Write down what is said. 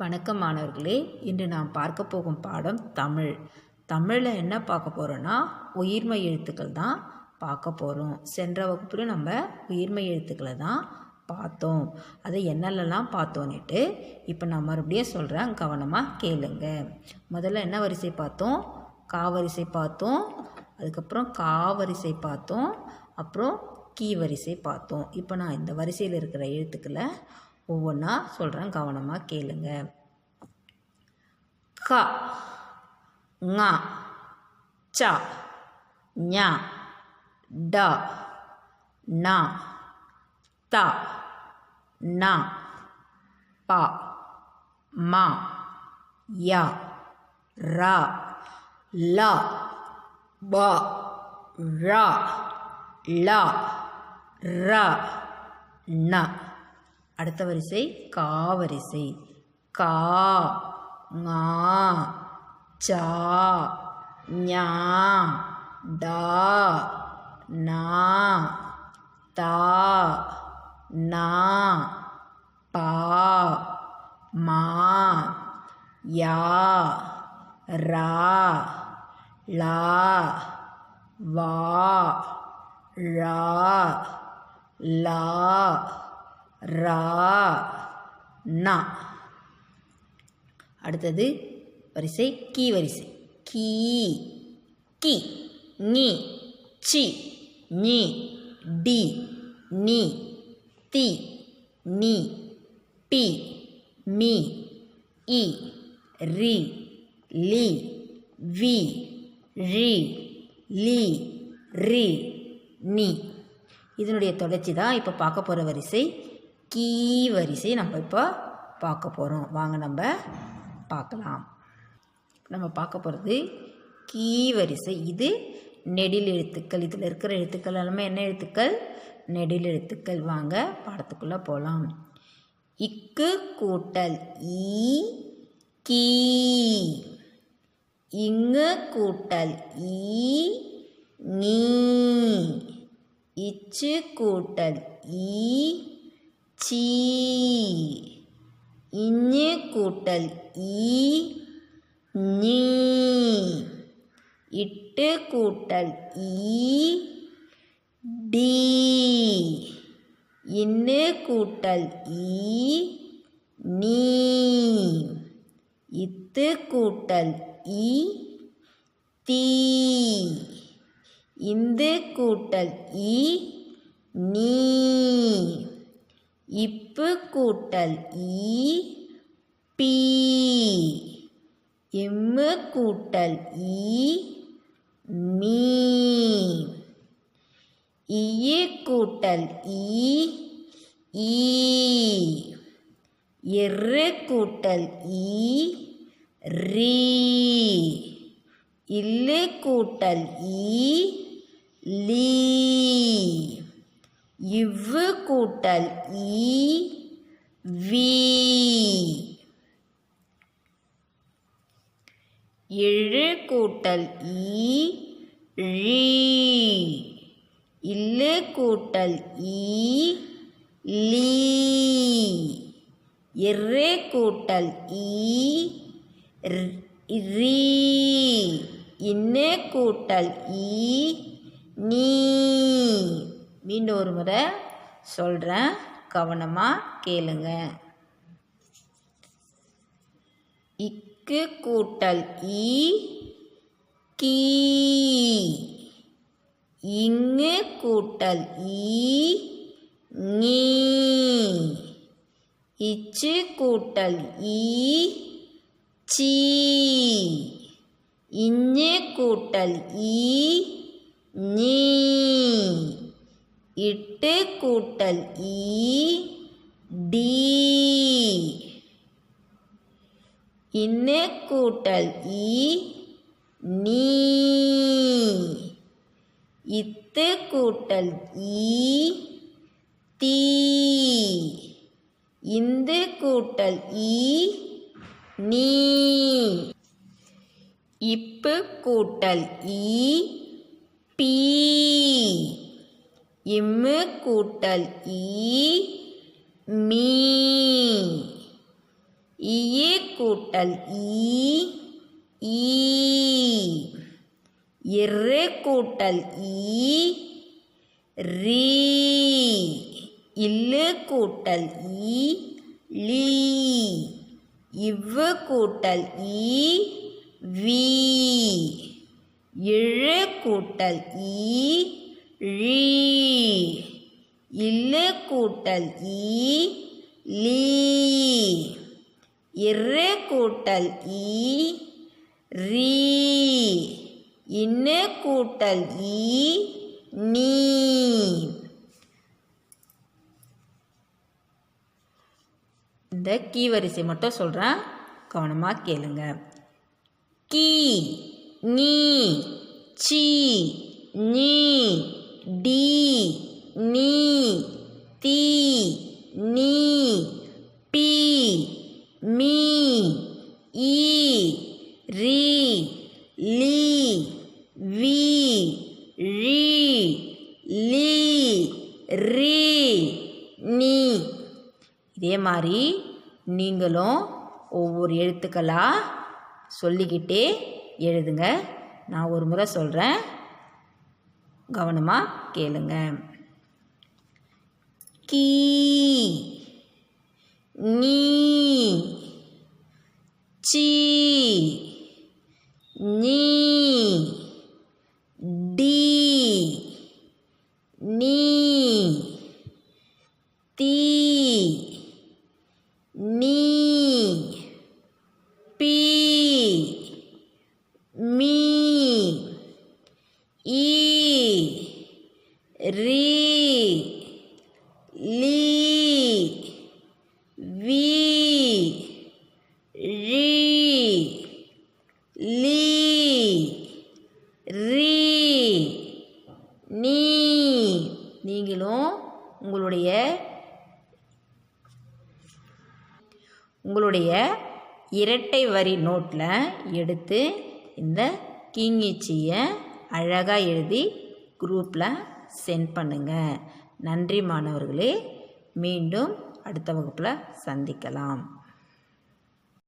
வணக்கம் மாணவர்களே இன்று நாம் பார்க்க போகும் பாடம் தமிழ். தமிழில் என்ன பார்க்க போகிறோன்னா உயிர்மை எழுத்துக்கள் தான் பார்க்க போகிறோம் சென்ற வகுப்பில் நம்ம உயிர்மை எழுத்துக்களை தான் பார்த்தோம். அதை என்னெல்லாம் பார்த்தோன்னுட்டு இப்போ நான் மறுபடியும் சொல்கிறேன் கவனமாக கேளுங்க. முதல்ல என்ன வரிசை பார்த்தோம்? கா வரிசை பார்த்தோம். அதுக்கப்புறம் கா வரிசை பார்த்தோம். அப்புறம் கீ வரிசை பார்த்தோம். இப்போ நான் இந்த வரிசையில் இருக்கிற எழுத்துக்களை ஒவ்வொன்றா சொல்கிறேன் கவனமாக கேளுங்க. க ங ச ஞ ட ந த ந ப ம ய ர ல ப ர ல ர ந. அடுத்த வரிசை கா வரிசை கா ஞா சா ஞா டா நா தா நா பா மா யா ரா லா வா ரா லா ரா நா. அடுத்தது வரிசை கீ வரிசை. கீ கி நீ சி நீ டி நீ தி நீ டி மீ இ ரி லி வி ரி லி ரி நீ. இதனுடைய தொடர்ச்சி தான் இப்போ பார்க்க போகிற வரிசை. கீ வரிசை நம்ம இப்போ பார்க்க போகிறோம் வாங்க நம்ம பார்க்கலாம். நம்ம பார்க்க போகிறது கீ வரிசை. இது நெடில் எழுத்துக்கள். இதில் இருக்கிற எழுத்துக்கள் எல்லாமே என்ன எழுத்துக்கள்? நெடில் எழுத்துக்கள். வாங்க பாடத்துக்குள்ளே போகலாம் இக்கு கூட்டல் ஈ கீ. இங்கு கூட்டல் ஈ நீ. இச்சு கூட்டல் ஈ சீ இஞ்சு கூட்டல் ஈ நீ இட்டு கூட்டல் ஈ டி இன்னு கூட்டல் ஈ நீ இத்து கூட்டல் ஈ தீ இந்து கூட்டல் ஈ நீ இப்பு கூட்டல் இ பி. எம்மு கூட்டல் இ மீ. ஈ கூட்டல் இ ஈ. எரு கூட்டல் இ ரீ. இல்லு கூட்டல் இ லீ. இவ்வு கூட்டல் ஈ வி. இழு கூட்டல் ஈ ழீ. இல்லு கூட்டல் ஈ லீ. இரு கூட்டல் ஈ ரீ இன்னு கூட்டல் ஈ நீ. மீண்டும் ஒரு முறை சொல்கிறேன் கவனமாக கேளுங்க. இக்கு கூட்டல் ஈ கீ. இங்கு கூட்டல் ஈ நீ இச்சு கூட்டல் ஈ சீ. இஞ்சு கூட்டல் ஈ நீ. இட்டு கூட்டல் இ டி. இன்னு கூட்டல் இ நீ. இத்து கூட்டல் ஈ தீ. இந்து கூட்டல் ஈ நீ. இப்பு கூட்டல் ஈ பீ. இம்மு கூட்டல் ஈ மீ. ஈ கூட்டல் ஈ ஈ. இரு கூட்டல் ஈ ரீ. இல்லு கூட்டல் ஈ லீ. இவ்வு கூட்டல் ஈ வி. இழு கூட்டல் ஈ ழீ. இல்லு கூட்டல் ஈ லீ. இரு கூட்டல் ஈ ரீ. இன்னு கூட்டல் ஈ நீ. இந்த கீ வரிசை மட்டும் சொல்கிறேன் கவனமாக கேளுங்க. கீ நீ சி நீ டி நீ தி நீ பி மீ ஈ ரி லீ வி ழி லீ ரி நீ. இதே மாதிரி நீங்களும் ஒவ்வொரு எழுத்துக்களாக சொல்லிக்கிட்டே எழுதுங்க. நான் ஒரு முறை சொல்கிறேன் கவனமாக கேளுங்க. கீ நீ சீ நீ டி நீ தி நீ பி மீ ஈ ரி லீ வி ழி லீ ரி நீ. நீங்களும் உங்களுடைய உங்களுடைய இரட்டை வரி நோட்டில் எடுத்து இந்த கிங்கிச்சியை அழகாக எழுதி குரூப்பில் சென்ட் பண்ணுங்கள் நன்றி மாணவர்களே. மீண்டும் அடுத்த வகுப்பில் சந்திக்கலாம்.